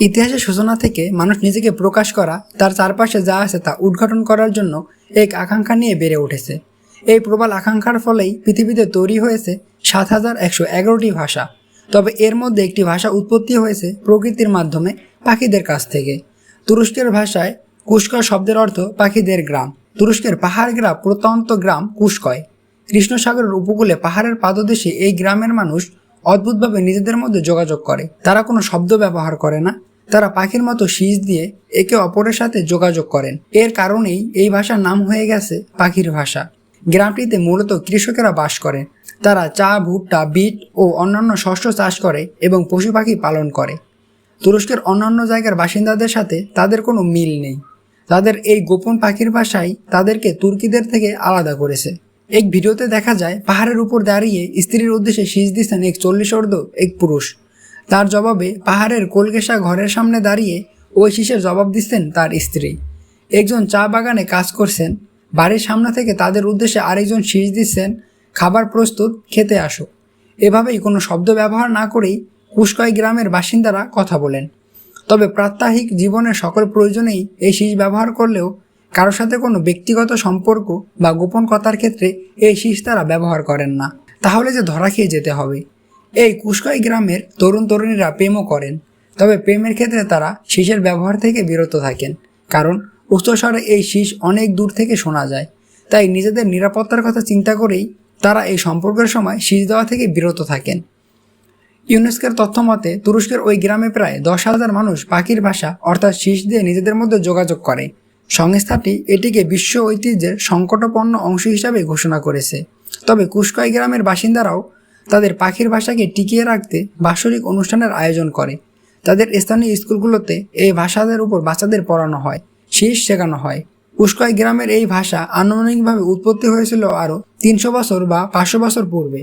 ইতিহাসের সূচনা থেকে মানুষ নিজেকে প্রকাশ করা, তার চারপাশে যা আছে তা উদ্ঘাটন করার জন্য এক আকাঙ্ক্ষা নিয়ে বেড়ে উঠেছে। এই প্রবল আকাঙ্ক্ষার ফলেই পৃথিবীতে তৈরি হয়েছে সাত হাজার একশো এগারোটি ভাষা। তবে এর মধ্যে একটি ভাষা উৎপত্তি হয়েছে প্রকৃতির মাধ্যমে পাখিদের কাছ থেকে। তুরস্কের ভাষায় কুস্কয় শব্দের অর্থ পাখিদের গ্রাম। তুরস্কের পাহাড় গ্রাম প্রত্যন্ত গ্রাম কুস্কয়। কৃষ্ণসাগরের উপকূলে পাহাড়ের পাদদেশে এই গ্রামের মানুষ অদ্ভুতভাবে নিজেদের মধ্যে যোগাযোগ করে। তারা কোনো শব্দ ব্যবহার করে না। তারা পাখির মতো শীষ দিয়ে একে অপরের সাথে যোগাযোগ করেন। এর কারণেই এই ভাষার নাম হয়ে গেছে পাখির ভাষা। গ্রামটিতে মূলত কৃষকেরা বাস করে তারা চা, ভুট্টা, বিট ও অন্যান্য শস্য চাষ করে এবং পশু পাখি পালন করে। তুরস্কের অন্যান্য জায়গার বাসিন্দাদের সাথে তাদের কোনো মিল নেই। তাদের এই গোপন পাখির ভাষাই তাদেরকে তুর্কিদের থেকে আলাদা করেছে। এক ভিডিওতে দেখা যায়, পাহাড়ের উপর দাঁড়িয়ে স্ত্রীর উদ্দেশ্যে শীষ দিচ্ছেন এক চল্লিশ অর্ধ এক পুরুষ। তার জবাবে পাহাড়ের কোলকেশা ঘরের সামনে দাঁড়িয়ে ওই শীষের জবাব দিচ্ছেন তার স্ত্রী। একজন চা বাগানে কাজ করছেন। বাড়ির সামনে থেকে তাদের উদ্দেশ্যে আরেকজন শীষ দিচ্ছেন, খাবার প্রস্তুত, খেতে আসো এভাবেই কোনো শব্দ ব্যবহার না করেই কুস্কয় গ্রামের বাসিন্দারা কথা বলেন। তবে প্রাত্যহিক জীবনের সকল প্রয়োজনেই এই শীষ ব্যবহার করলেও কারোর সাথে কোনো ব্যক্তিগত সম্পর্ক বা গোপন কথার ক্ষেত্রে এই শীষ তারা ব্যবহার করেন না। তাহলে যে ধরা খেয়ে যেতে হবে। এই কুস্কয় গ্রামের তরুণ তরুণীরা প্রেমও করেন, তবে প্রেমের ক্ষেত্রে তারা শীষের ব্যবহার থেকে বিরত থাকেন, কারণ উচ্চস্বরে এই শীষ অনেক দূর থেকে শোনা যায়। তাই নিজেদের নিরাপত্তার কথা চিন্তা করেই তারা এই সম্পর্কের সময় শীষ দেওয়া থেকে বিরত থাকেন। ইউনেস্কোর তথ্য মতে তুরস্কের ওই গ্রামে প্রায় দশ হাজার মানুষ পাখির ভাষা, অর্থাৎ শীষ দিয়ে নিজেদের মধ্যে যোগাযোগ করে। সংস্থাটি এটিকে বিশ্ব ঐতিহ্যের সংকটপন্ন অংশ হিসাবে ঘোষণা করেছে। তবে কুস্কয় গ্রামের বাসিন্দারাও তাদের পাখির ভাষাকে টিকিয়ে রাখতে বাৎসরিক অনুষ্ঠানের আয়োজন করে। তাদের স্থানীয় স্কুলগুলোতে এই ভাষাদের উপর বাচ্চাদের পড়ানো হয়, শীষ শেখানো হয়। পুষ্কয় গ্রামের এই ভাষা আনুমানিকভাবে উৎপত্তি হয়েছিল আরও তিনশো বছর বা পাঁচশো বছর পূর্বে।